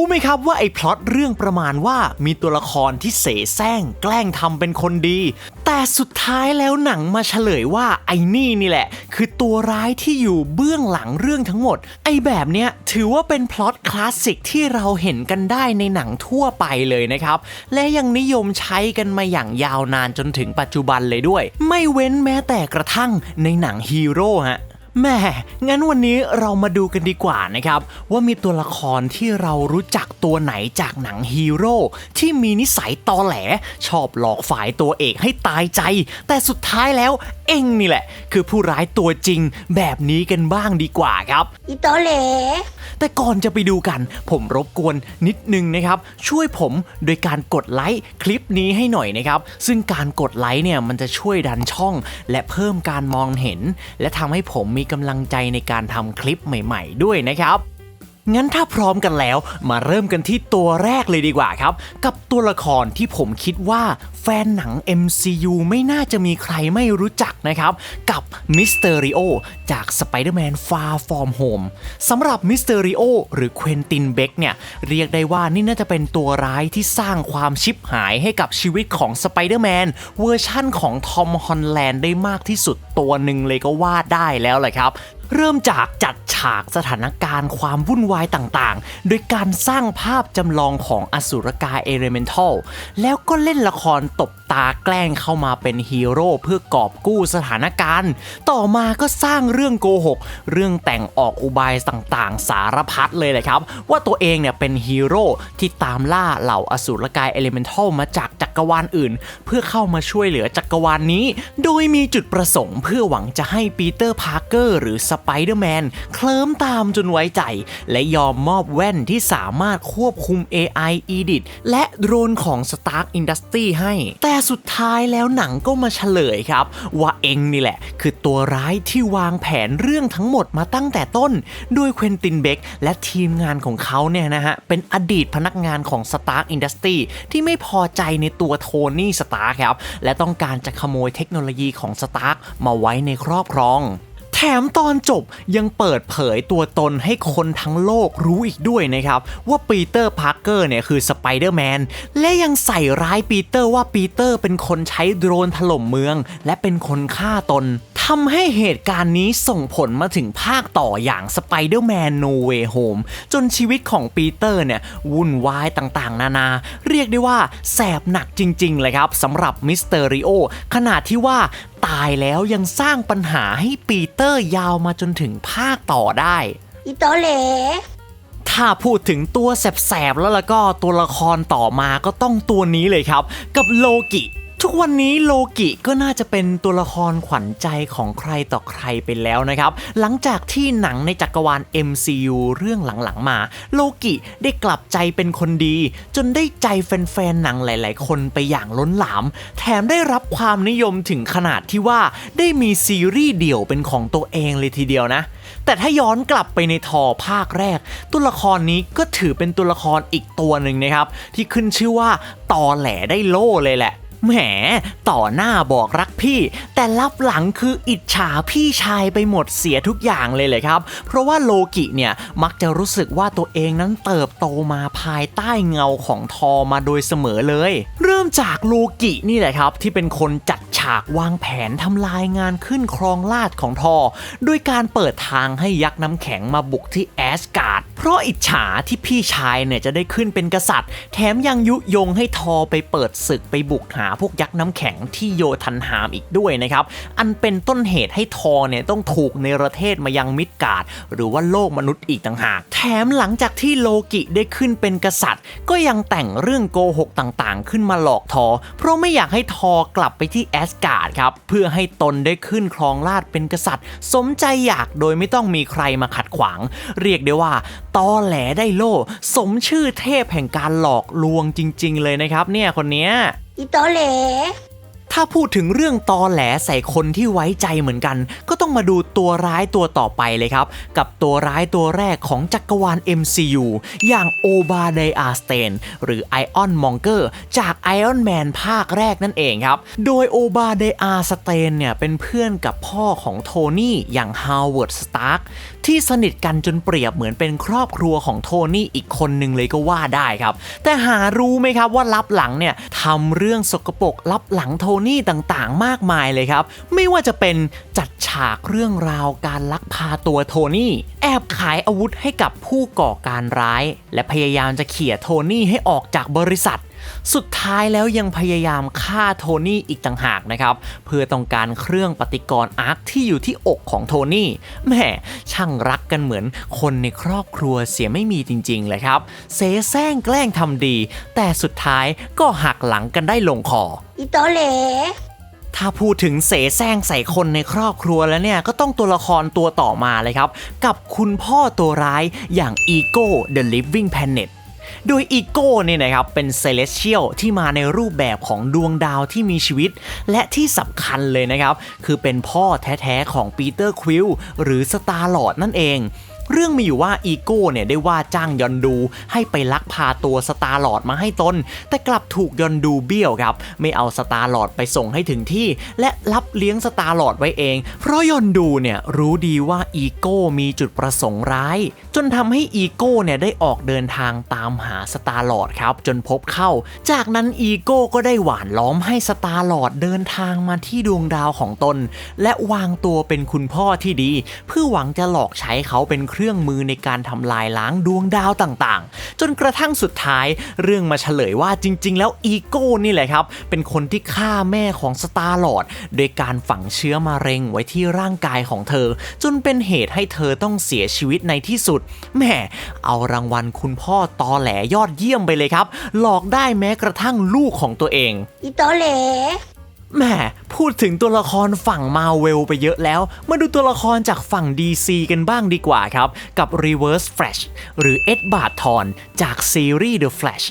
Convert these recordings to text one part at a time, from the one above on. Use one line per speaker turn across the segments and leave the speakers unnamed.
รู้ไหมครับว่าไอ้พล็อตเรื่องประมาณว่ามีตัวละครที่เสแสร้งแกล้งทำเป็นคนดี แต่สุดท้ายแล้วหนังมาเฉลยว่าไอ้นี่นี่แหละ คือตัวร้ายที่อยู่เบื้องหลังเรื่องทั้งหมด ไอ้แบบเนี้ยถือว่าเป็นพล็อตคลาสสิกที่เราเห็นกันได้ในหนังทั่วไปเลยนะครับ และยังนิยมใช้กันมาอย่างยาวนานจนถึงปัจจุบันเลยด้วย ไม่เว้นแม้แต่กระทั่งในหนังฮีโร่ฮะ แม่งั้นวันนี้เรามาดูกันดีกว่านะครับ ว่ามีตัวละครที่เรารู้จักตัวไหนจากหนังฮีโร่ที่มีนิสัยตอแหล ชอบหลอกฝ่ายตัวเอกให้ตายใจ แต่สุดท้ายแล้วเองนี่แหละ คือผู้ร้ายตัวจริงแบบนี้กันบ้างดีกว่าครับ
อีตอแหล
แต่ก่อนจะไปดูกัน ผมรบกวนนิดนึงนะครับ ช่วยผมโดยการกดไลค์คลิปนี้ให้หน่อยนะครับ ซึ่งการกดไลค์เนี่ยมันจะช่วยดันช่อง และเพิ่มการมองเห็น และทำให้ผมมีกำลังใจในการทำคลิปใหม่ ๆ ด้วยนะครับ งั้นถ้าพร้อมกันแล้ว มาเริ่มกันที่ตัวแรกเลยดีกว่าครับ กับตัวละครที่ผมคิดว่าแฟนหนัง MCU ไม่น่าจะมีใครไม่รู้จักนะครับ กับมิสเตอริโอจาก Spider-Man Far From Home สำหรับมิสเตอริโอหรือเควินตินเบกเนี่ย เรียกได้ว่านี่น่าจะเป็นตัวร้ายที่สร้างความชิบหายให้กับชีวิตของ Spider-Man เวอร์ชั่นของทอมฮอลแลนด์ได้มากที่สุดตัวหนึ่งเลยก็ว่าได้แล้วแหละครับ เริ่มจากจัดฉากสถานการณ์ความวุ่นวายต่างๆ โดยการสร้างภาพจำลองของอสุรกายเอเลเมนทัลแล้วก็เล่นละครตบตาแกล้งเข้ามาเป็นฮีโร่เพื่อกอบกู้สถานการณ์ ต่อมาก็สร้างเรื่องโกหก เรื่องแต่งออกอุบายต่างๆ สารพัดเลยแหละครับ ว่าตัวเองเนี่ยเป็นฮีโร่ที่ตามล่าเหล่าอสุรกายเอเลเมนทัลมาจากจักรวาลอื่น เพื่อเข้ามาช่วยเหลือจักรวาลนี้ โดยมีจุดประสงค์เพื่อหวังจะให้ปีเตอร์พาร์เกอร์หรือสไปเดอร์แมนเคลิ้มตามจนไว้ใจ และยอมมอบแว่นที่สามารถควบคุม AI Edit และโดรนของ Stark Industry ให้ แต่สุดท้ายแล้วหนังก็มาเฉลยครับ ว่าเองนี่แหละ คือตัวร้ายที่วางแผนเรื่องทั้งหมดมาตั้งแต่ต้น โดยเควินตินเบกและทีมงานของเขาเนี่ยนะฮะ เป็นอดีตพนักงานของ Stark Industry ที่ไม่พอใจในตัวโทนี่สตาร์ครับ และต้องการจะขโมยเทคโนโลยีของสตาร์มาไว้ในครอบครอง แถมตอนจบยังเปิดเผยตัวตนให้คนทั้งโลกรู้อีกด้วยนะครับ ว่าปีเตอร์พาร์เกอร์เนี่ยคือสไปเดอร์แมนและยังใส่ร้ายปีเตอร์ว่าปีเตอร์เป็นคนใช้โดรนถล่มเมือง และเป็นคนฆ่าตน ทำให้เหตุการณ์นี้ส่งผลมาถึงภาคต่ออย่าง Spider-Man No Way Home จนชีวิตของปีเตอร์เนี่ยวุ่นวายต่างๆ นานา เรียกได้ว่าแสบหนักจริงๆเลยครับสำหรับมิสเตอริโอขนาดที่ว่าตายแล้วยังสร้างปัญหาให้ปีเตอร์ยาวมาจนถึงภาคต่อได้
อีโตเหล
ถ้าพูดถึงตัวแสบๆแล้วแล้วก็ตัวละครต่อมาก็ต้องตัวนี้เลยครับ กับโลกิ ทุกวันนี้โลกิก็น่าจะเป็นตัวละครขวัญใจของใครต่อใครไปแล้วนะครับ หลังจากที่หนังในจักรวาล MCU เรื่องหลังๆมา โลกิได้กลับใจเป็นคนดี จนได้ใจแฟนๆหนังหลายๆ คนไปอย่างล้นหลาม แถมได้รับความนิยมถึงขนาดที่ว่าได้มีซีรีส์เดี่ยวเป็นของตัวเองเลยทีเดียวนะ แต่ถ้าย้อนกลับไปในทอภาคแรก ตัวละครนี้ก็ถือเป็นตัวละครอีกตัวหนึ่งนะครับ ที่ขึ้นชื่อว่าตอแหลได้โล่เลยแหละ แหม ต่อหน้าบอกรักพี่ แต่ลับหลังคืออิจฉาพี่ชายไปหมดเสียทุกอย่างเลยเลยครับ เพราะว่าโลกิเนี่ย มักจะรู้สึกว่าตัวเองนั้นเติบโตมาภายใต้เงาของทอมาโดยเสมอเลย เริ่มจากโลกินี่แหละครับ ที่เป็นคนจัดฉากวางแผนทำลายงานขึ้นครองลาดของทอด้วยการเปิดทางให้ยักษ์น้ำแข็งมาบุกที่แอสการ์ดเพราะอิจฉาที่พี่ชายเนี่ยจะได้ขึ้นเป็นกษัตริย์ แถมยังยุยงให้ทอไปเปิดศึกไปบุกหาพวกยักษ์น้ำแข็งที่โยทันหามอีกด้วยนะครับ อันเป็นต้นเหตุให้ทอเนี่ยต้องถูกในประเทศมายังมิดการ์ดหรือว่าโลกมนุษย์อีกต่างหาก แถมหลังจากที่โลกิได้ขึ้นเป็นกษัตริย์ ก็ยังแต่งเรื่องโกหกต่างๆ ขึ้นมาหลอกทอ เพราะไม่อยากให้ทอกลับไปที่แอสการ์ดครับ เพื่อให้ตนได้ขึ้นครองราชเป็นกษัตริย์ สมใจอยากโดยไม่ต้องมีใครมาขัดขวาง เรียกได้ว่าตอแหลได้โล่สมชื่อเทพแห่งการหลอกลวงจริง ๆ เลยนะครับเนี่ยคนเนี้ย
อีโตเหล
ถ้าพูดถึงเรื่องตอแหลใส่คนที่ไว้ใจเหมือนกัน ก็ต้องมาดูตัวร้ายตัวต่อไปเลยครับ กับตัวร้ายตัวแรกของจักรวาล MCU อย่างโอบาเดอาสเตนหรือไอออนมองเกอร์จาก Iron Man ภาคแรกนั่นเองครับ โดยโอบาเดอาสเตนเนี่ยเป็นเพื่อนกับพ่อของโทนี่อย่างฮาวเวิร์ดสตาร์กที่สนิทกันจนเปรียบเหมือนเป็นครอบครัวของโทนี่อีกคนหนึ่งเลยก็ว่าได้ครับ แต่หารู้ไหมครับว่าลับหลังเนี่ยทำเรื่องสกปรกลับหลังโทนี่ต่างๆ มากมายเลยครับ ไม่ว่าจะเป็นจัดฉากเรื่องราวการลักพาตัวโทนี่ แอบขายอาวุธให้กับผู้ก่อการร้าย และพยายามจะเขี่ยโทนี่ให้ออกจากบริษัท สุดท้ายแล้วยังพยายามฆ่าโทนี่อีกต่างหากนะครับ เพื่อต้องการเครื่องปฏิกรณ์อาร์คที่อยู่ที่อกของโทนี่แหมช่างรักกันเหมือนคนในครอบครัวเสียไม่มีจริงๆเลยครับเสแสร้งแกล้งทำดี แต่สุดท้ายก็หักหลังกันได้ลงคอ
อีตอเหล
ถ้าพูดถึงเสแสร้งใส่คนในครอบครัวแล้วเนี่ย ก็ต้องตัวละครตัวต่อมาเลยครับ กับคุณพ่อตัวร้ายอย่าง Ego the Living Planet โดยอีโก้เนี่ยนะครับเป็นเซเลสเชียลที่มาในรูปแบบของดวงดาวที่มีชีวิต และที่สำคัญเลยนะครับ คือเป็นพ่อแท้ ๆ ของปีเตอร์ควิลหรือสตาร์ลอร์ดนั่นเอง เรื่องมีอยู่ว่าอีโก้เนี่ยได้ว่าจ้างยอนดูให้ไปลักพาตัวสตาร์ลอดมาให้ตน แต่กลับถูกยอนดูเบี้ยวครับ ไม่เอาสตาร์ลอดไปส่งให้ถึงที่ และรับเลี้ยงสตาร์ลอดไว้เอง เพราะยอนดูเนี่ยรู้ดีว่าอีโก้มีจุดประสงค์ร้าย จนทำให้อีโก้เนี่ยได้ออกเดินทางตามหาสตาร์ลอดครับ จนพบเข้า จากนั้นอีโก้ก็ได้หวานล้อมให้สตาร์ลอดเดินทางมาที่ดวงดาวของตน และวางตัวเป็นคุณพ่อที่ดี เพื่อหวังจะหลอกใช้เขาเป็นเครื่องมือในการทำลายล้างดวงดาวต่างๆ จนกระทั่งสุดท้ายเรื่องมาเฉลยว่าจริง ๆ แล้วอีโก้นี่แหละครับ เป็นคนที่ฆ่าแม่ของสตาร์ลอร์ดโดยการฝังเชื้อมะเร็งไว้ที่ร่างกายของเธอ จนเป็นเหตุให้เธอต้องเสียชีวิตในที่สุดแหม่เอารางวัลคุณพ่อตอแหลยอดเยี่ยมไปเลยครับ หลอกได้แม้กระทั่งลูกของตัวเอง
อีตอเหล
แหม่พูดถึงตัวละครฝั่งมาเวลไปเยอะแล้ว มาดูตัวละครจากฝั่ง DC กันบ้างดีกว่าครับ กับ Reverse Flash หรือเอ็ดบาร์ทอนจากซีรีส์ The Flash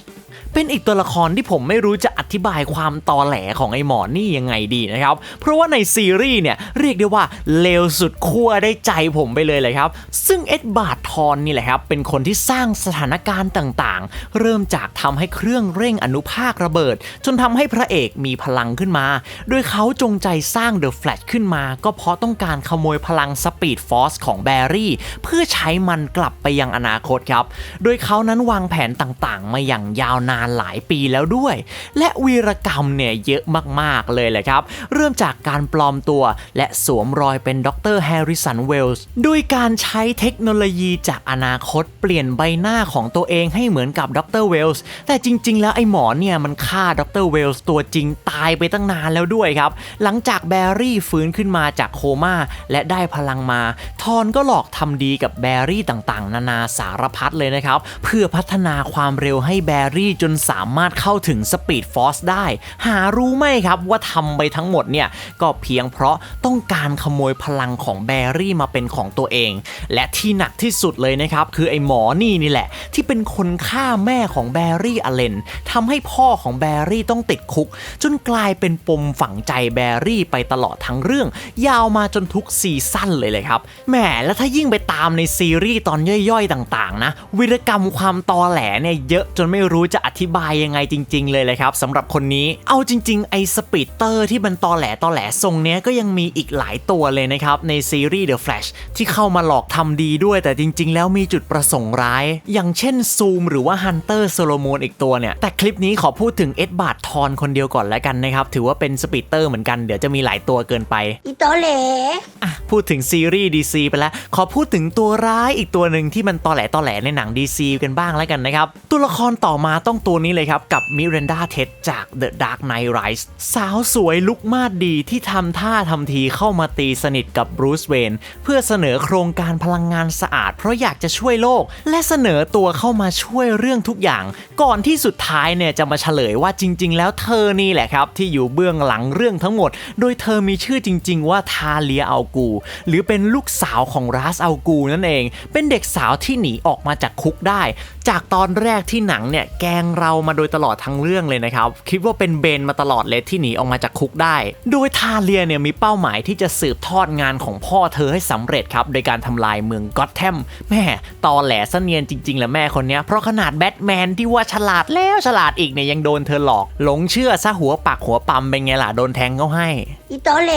เป็นอีกตัวละครที่ผมไม่รู้จะอธิบายความตอแหลของไอ้หมอนี่ยังไงดีนะครับ เพราะว่าในซีรีส์เนี่ยเรียกได้ว่าเลวสุดขั้วได้ใจผมไปเลยเลยครับ ซึ่งเอ็ดบาร์ทอนนี่แหละครับ เป็นคนที่สร้างสถานการณ์ต่างๆ เริ่มจากทำให้เครื่องเร่งอนุภาคระเบิด จนทำให้พระเอกมีพลังขึ้นมา โดยเขาจงใจสร้างเดอะแฟลชขึ้นมา ก็เพราะต้องการขโมยพลังสปีดฟอร์สของแบรี่ เพื่อใช้มันกลับไปยังอนาคตครับ โดยเขานั้นวางแผนต่างๆ มาอย่างยาวนานหลายปีแล้วด้วย และวีรกรรมเนี่ยเยอะมากๆเลยแหละครับ เริ่มจากการปลอมตัว และสวมรอยเป็นดรแฮร์ริสันเวลส์โดยการใช้เทคโนโลยีจากอนาคตเปลี่ยนใบหน้าของตัวเองให้เหมือนกับดรเวลส์แต่จริง ๆ แล้วไอ้หมอเนี่ยมันฆ่าดรเวลส์ตัวจริงตายไปตั้งนานแล้วด้วยครับ หลังจากแบรี่ฟื้นขึ้นมาจากโคม่าและได้พลังมา ทอนก็หลอกทำดีกับแบรี่ต่างๆ นานาสารพัดเลยนะครับ เพื่อพัฒนาความเร็วให้แบรี่จนสามารถเข้าถึงสปีดฟอสได้ หารู้ไหมครับว่าทำไปทั้งหมดเนี่ยก็เพียงเพราะต้องการขโมยพลังของแบรี่มาเป็นของตัวเอง และที่หนักที่สุดเลยนะครับ คือไอ้หมอนี่นี่แหละ ที่เป็นคนฆ่าแม่ของแบรี่อเลนทำให้พ่อของแบรี่ต้องติดคุก จนกลายเป็นปมฝังใจแบรี่ไปตลอดทั้งเรื่อง ยาวมาจนทุกซีซั่นเลยเลยครับแหมแล้วถ้ายิ่งไปตามในซีรีส์ตอนย่อยๆ ต่างๆนะ วิรกรรมความตอแหลเนี่ยเยอะจนไม่รู้จะอธิบายยังไงจริง ๆ เลยเลยครับสำหรับคนนี้เอาจริง ๆ ไอ้สปีดเตอร์ที่มันตอแหลตอแหลทรงเนี้ยก็ยังมีอีกหลายตัวเลยนะครับในซีรีส์ The Flash ที่เข้ามาหลอกทำดีด้วยแต่จริง ๆ แล้วมีจุดประสงค์ร้าย อย่างเช่นซูมหรือว่าฮันเตอร์โซโลมอนอีกตัวเนี่ย แต่คลิปนี้ขอพูดถึงเอ็ดบาร์ดทอนคนเดียวก่อนแล้วกันนะครับ ถือว่าเป็นสปีดเตอร์เหมือนกันเดี๋ยวจะมีหลายตัวเกินไป
อีตอเหล
อะพูดถึงซีรีส์ DC ไปแล้ว ขอพูดถึงตัวร้ายอีกตัวหนึ่งที่มันตอแหลตอแหลในหนัง DC กันบ้างแล้วกันนะครับตัวละครต่อมาต้องตัวนี้เลยครับ กับมิเรนดาเท็ดจาก The Dark Knight Rise สาวสวยลุกมาดดีที่ทำท่าทำทีเข้ามาตีสนิทกับบรูซเวนเพื่อเสนอโครงการพลังงานสะอาด เพราะอยากจะช่วยโลก และเสนอตัวเข้ามาช่วยเรื่องทุกอย่าง ก่อนที่สุดท้ายเนี่ยจะมาเฉลยว่าจริง ๆ แล้วเธอนี่แหละครับ ที่อยู่เบื้องหลังเรื่องทั้งหมด โดยเธอมีชื่อจริง ๆ ว่าทาเลียอัลกู หรือเป็นลูกสาวของราสอัลกูนั่นเอง เป็นเด็กสาวที่หนีออกมาจากคุกได้ จากตอนแรกที่หนังเนี่ยแกงเรามาโดยตลอดทั้งเรื่องเลยนะครับ คิดว่าเป็นเบนมาตลอดเลยที่หนีออกมาจากคุกได้ โดยทาเลียเนี่ยมีเป้าหมายที่จะสืบทอดงานของพ่อเธอให้สำเร็จครับ โดยการทำลายเมืองก็อตแทมแม่ตอแหลเสนียนจริงๆแหละแม่คนนี้เพราะขนาดแบทแมนที่ว่าฉลาดแล้วฉลาดอีกเนี่ยยังโดนเธอหลอก หลงเชื่อซะหัวปักหัวปั๊มเป็นไงล่ะโดนแทงเขาให้
อีโตเหล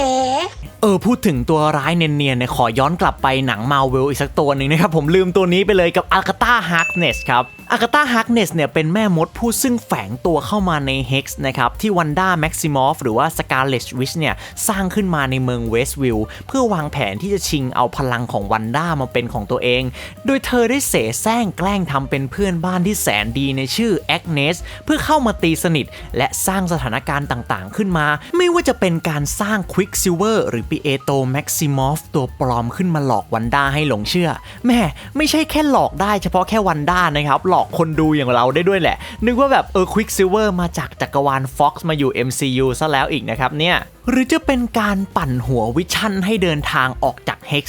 เออพูดถึงตัวร้ายเนียนๆเนี่ยขอย้อนกลับไปหนังมาเวลอีกสักตัวหนึ่งนะครับ ผมลืมตัวนี้ไปเลยกับอากาตาฮาร์กเนสครับอากาตาฮาร์กเนสเนี่ยเป็นแม่มดผู้ซึ่งแฝงตัวเข้ามาในเฮกซ์นะครับ ที่วันด้าแม็กซิมอฟหรือว่าสกาเลตวิชเนี่ย สร้างขึ้นมาในเมืองเวสต์วิลเพื่อวางแผนที่จะชิงเอาพลังของวันด้ามาเป็นของตัวเอง โดยเธอได้เสแสร้งแกล้งทำเป็นเพื่อนบ้านที่แสนดีในชื่อแอกเนสเพื่อเข้ามาตีสนิท และสร้างสถานการณ์ต่างๆ ขึ้นมา ไม่ว่าจะเป็นการสร้างควิกซิลเวอร์หรือปิเอโตแม็กซิมอฟตัวปลอมขึ้นมาหลอกวันด้าให้หลงเชื่อ แม่ไม่ใช่แค่หลอกได้เฉพาะแค่วันด้านะครับ หลอกคนดูอย่างเราได้ด้วยแหละ นึกว่าแบบเออควิกซิลเวอร์มาจากจักรวาล Fox มาอยู่ MCU ซะแล้วอีกนะครับเนี่ย หรือจะเป็นการปั่นหัววิชั่นให้เดินทางออกจาก Hex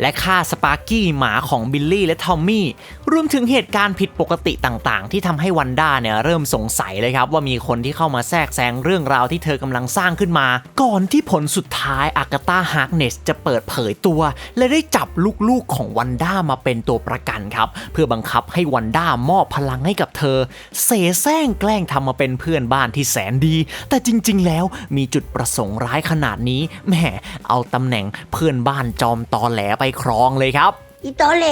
และฆ่าสปาร์กี้หมาของบิลลี่และทอมมี่รวมถึงเหตุการณ์ผิดปกติต่างๆ ที่ทำให้วันด้าเนี่ยเริ่มสงสัยเลยครับ ว่ามีคนที่เข้ามาแทรกแซงเรื่องราวที่เธอกำลังสร้างขึ้นมา ก่อนที่ผลสุดท้ายอากาตาฮาร์กเนสจะเปิดเผยตัว และได้จับลูกๆของวันด้ามาเป็นตัวประกันครับเพื่อบังคับให้วันด้ามอบพลังให้กับเธอ เสแสร้งแกล้งทำมาเป็นเพื่อนบ้านที่แสนดี แต่จริง ๆ แล้วมีจุดประสงค์ร้ายขนาดนี้แหมเอาตำแหน่งเพื่อนบ้านจอมตอแหลไปครองเลยครับ
อีโตเหล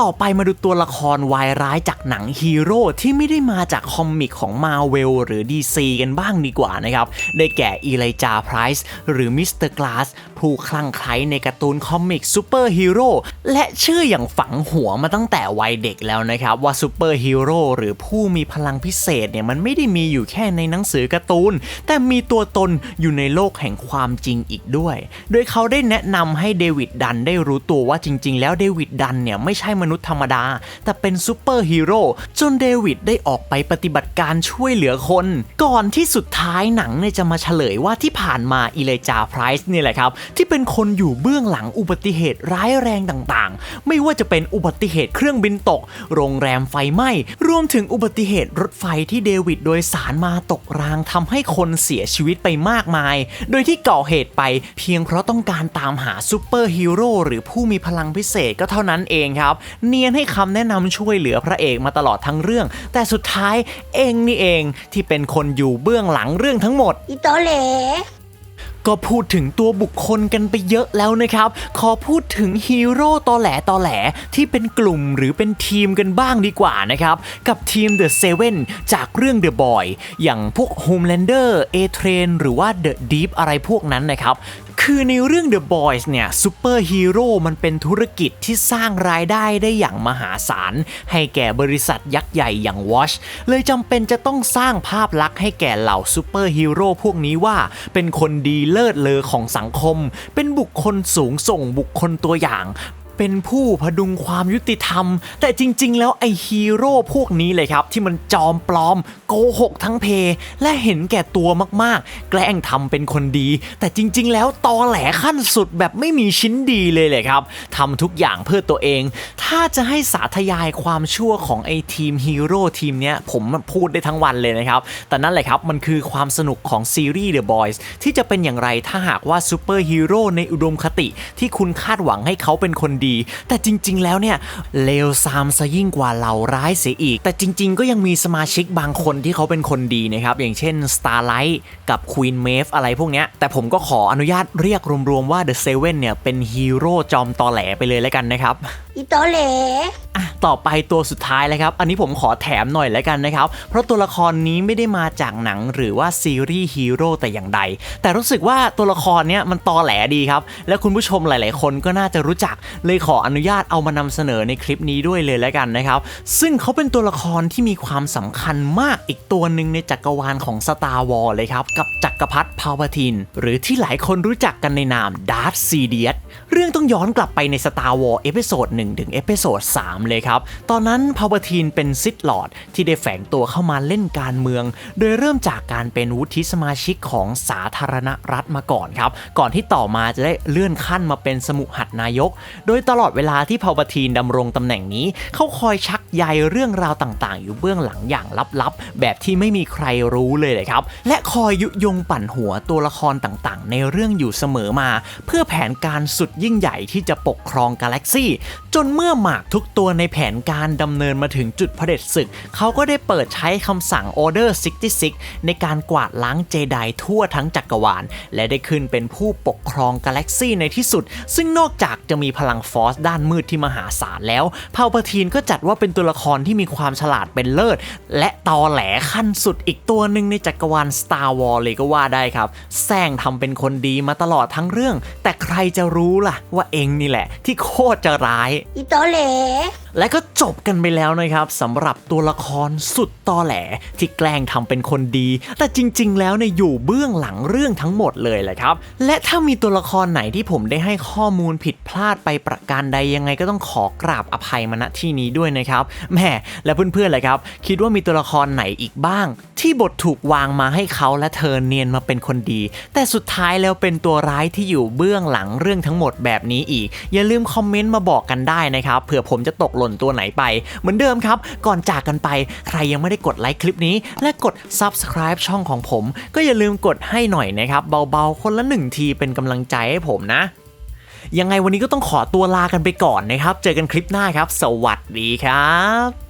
ต่อไปมาดูตัวละครวายร้ายจากหนังฮีโร่ที่ไม่ได้มาจากคอมิกของมาเวลหรือ DC กันบ้างดีกว่านะครับ ได้แก่อีไลจาไพรส์หรือมิสเตอร์กลาสผู้คลั่งไคล้ในการ์ตูนคอมิกซูเปอร์ฮีโร่และเชื่ออย่างฝังหัวมาตั้งแต่วัยเด็กแล้วนะครับ ว่าซูเปอร์ฮีโร่หรือผู้มีพลังพิเศษเนี่ยมันไม่ได้มีอยู่แค่ในหนังสือการ์ตูน แต่มีตัวตนอยู่ในโลกแห่งความจริงอีกด้วย โดยเขาได้แนะนำให้เดวิดดันได้รู้ตัวว่าจริง ๆ แล้วเดวิดดันเนี่ยไม่ใช่มนุษย์ธรรมดา แต่เป็นซูเปอร์ฮีโร่จนเดวิดได้ออกไปปฏิบัติการช่วยเหลือคน ก่อนที่สุดท้ายหนังเนี่ยจะมาเฉลยว่าที่ผ่านมาอิเลจาไพรส์นี่แหละครับที่เป็นคนอยู่เบื้องหลังอุบัติเหตุร้ายแรงต่างๆ ไม่ว่าจะเป็นอุบัติเหตุเครื่องบินตก โรงแรมไฟไหม้รวมถึงอุบัติเหตุรถไฟที่เดวิดโดยสารมาตกรางทำให้คนเสียชีวิตไปมากมาย โดยที่ก่อเหตุไปเพียงเพราะต้องการตามหาซูเปอร์ฮีโร่หรือผู้มีพลังพิเศษก็เท่านั้นเองครับ เนียนให้คำแนะนำช่วยเหลือพระเอกมาตลอดทั้งเรื่อง แต่สุดท้ายเองนี่เองที่เป็นคนอยู่เบื้องหลังเรื่องทั้งหมด
อีโตเล
ก็พูดถึงตัวบุคคลกันไปเยอะแล้วนะครับ ขอพูดถึงฮีโร่ตอแหลตอแหลที่เป็นกลุ่มหรือเป็นทีมกันบ้างดีกว่านะครับ กับทีม The Seven จากเรื่อง The Boy อย่างพวก Homelander A-Train หรือว่า The Deep อะไรพวกนั้นนะครับ คือในเรื่อง The Boys เนี่ยซูเปอร์ฮีโร่มันเป็นธุรกิจที่สร้างรายได้ได้อย่างมหาศาล ให้แก่บริษัทยักษ์ใหญ่อย่าง Watch เลยจำเป็นจะต้องสร้างภาพลักษณ์ให้แก่เหล่าซูเปอร์ฮีโร่พวกนี้ว่า เป็นคนดีเลิศเลอของสังคม เป็นบุคคลสูงส่งบุคคลตัวอย่าง เป็นผู้พดุงความยุติธรรม แต่จริง ๆ แล้วไอฮีโร่พวกนี้เลยครับ ที่มันจอมปลอม โกหกทั้งเพ และเห็นแก่ตัวมากๆ แกล้งทำเป็นคนดี แต่จริง ๆ แล้วตอแหลขั้นสุดแบบไม่มีชิ้นดีเลยเลยครับทำทุกอย่างเพื่อตัวเอง ถ้าจะให้สาธยายความชั่วของไอทีมฮีโร่ทีมเนี้ยผมพูดได้ทั้งวันเลยนะครับ แต่นั่นแหละครับมันคือความสนุกของซีรีส์ The Boys ที่จะเป็นอย่างไรถ้าหากว่าซูเปอร์ฮีโร่ในอุดมคติที่คุณคาดหวังให้เขาเป็นคนดีแต่จริง ๆ แล้วเนี่ยเลวซามซะยิ่งกว่าเหล่าร้ายเสียอีก แต่จริง ๆ ก็ยังมีสมาชิกบางคนที่เขาเป็นคนดีนะครับ อย่างเช่น Starlight กับ Queen m a v e อะไรพวกเนี้ย แต่ผมก็ขออนุญาตเรียกรวม ๆ ว่า The Seven เนี่ยเป็นฮีโร่จอมตอแหลไปเลยแล้วกันนะครับ
อีตอแหล
อะต่อไปตัวสุดท้ายแล้วครับ อันนี้ผมขอแถมหน่อยแล้วกันนะครับ เพราะตัวละครนี้ไม่ได้มาจากหนังหรือว่าซีรีส์ฮีโร่แต่อย่างใด แต่รู้สึกว่าตัวละครเนี้ยมันตอแหลดีครับ และคุณผู้ชมหลาย ๆ คนก็น่าจะรู้จัก เลยขออนุญาตเอามานำเสนอในคลิปนี้ด้วยเลยแล้วกันนะครับ ซึ่งเขาเป็นตัวละครที่มีความสำคัญมากอีกตัวหนึ่งในจักรวาลของ Star War เลยครับ กับจักรพรรดิพาวพาทิน หรือที่หลายคนรู้จักกันในนามดาร์ธซีเดียส เรื่องต้องย้อนกลับไปใน Star Wars เอพิโซด1ถึงเอพิโซด3เลยครับ ตอนนั้นพาวเวอร์ทีนเป็นซิ h ลอร์ดที่ได้แฝงตัวเข้ามาเล่นการเมือง โดยเริ่มจากการเป็นวุฒิสมาชิกของสาธารณรัฐมาก่อนครับ ก่อนที่ต่อมาจะได้เลื่อนขั้นมาเป็นสมุหัดนายก โดยตลอดเวลาที่พาวเวอร์ทีนดำรงตำแหน่งนี้ เขาคอยชักใยเรื่องราวต่างๆ อยู่เบื้องหลังอย่างลับๆ แบบที่ไม่มีใครรู้เลยเลยครับ และคอยยุยงปั่นหัวตัวละครต่างๆ ในเรื่องอยู่เสมอมา เพื่อแผนการสุดยิ่งใหญ่ที่จะปกครองกาแล็กซี่ จนเมื่อหมากทุกตัวในแผนการดำเนินมาถึงจุดเผด็จศึก เขาก็ได้เปิดใช้คำสั่ง Order 66 ในการกวาดล้างเจไดทั่วทั้งจักรวาล และได้ขึ้นเป็นผู้ปกครองกาแล็กซี่ในที่สุด ซึ่งนอกจากจะมีพลังฟอสด้านมืดที่มหาศาลแล้วพาวเปทีนก็จัดว่าเป็นตัวละครที่มีความฉลาดเป็นเลิศ และตอแหลขั้นสุดอีกตัวหนึ่งในจักรวาล Star Wars เลยก็ว่าได้ครับแซงทำเป็นคนดีมาตลอดทั้งเรื่อง แต่ใครจะรู้รู้ล่ะว่าเองนี่แหละ ที่โคตรจะร้าย
อีโตเหล
และก็จบกันไปแล้วนะครับสำหรับตัวละครสุดตอแหล ที่แกล้งทำเป็นคนดี แต่จริง ๆ แล้วเนี่ยอยู่เบื้องหลังเรื่องทั้งหมดเลยแหละครับ และถ้ามีตัวละครไหนที่ผมได้ให้ข้อมูลผิดพลาดไปประการใดยังไงก็ต้องขอกราบอภัยมาณที่นี้ด้วยนะครับแหม่และเพื่อนๆเลยครับ คิดว่ามีตัวละครไหนอีกบ้าง ที่บทถูกวางมาให้เขาและเธอเนียนมาเป็นคนดี แต่สุดท้ายแล้วเป็นตัวร้ายที่อยู่เบื้องหลังเรื่องทั้งหมดแบบนี้อีก อย่าลืมคอมเมนต์มาบอกกันได้นะครับเผื่อผมจะตกหล่นตัวไหนไป เหมือนเดิมครับ ก่อนจากกันไป ใครยังไม่ได้กดไลค์คลิปนี้ และกด Subscribe ช่องของผม ก็อย่าลืมกดให้หน่อยนะครับ เบาๆ คนละหนึ่งทีเป็นกำลังใจให้ผมนะ ยังไงวันนี้ก็ต้องขอตัวลากันไปก่อนนะครับ เจอกันคลิปหน้าครับ สวัสดีครับ